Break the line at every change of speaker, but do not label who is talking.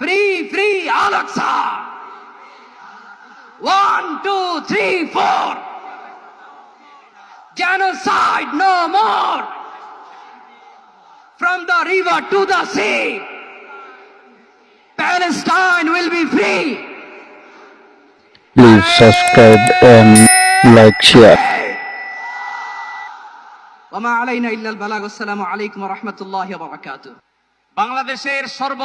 Free free আলাক্সা one two three four genocide no more from the river to the sea palestine will be free
Please subscribe and like share.
وما علينا الا البلاغ والسلام عليكم ورحمه الله وبركاته
বাংলাদেশের সর্ব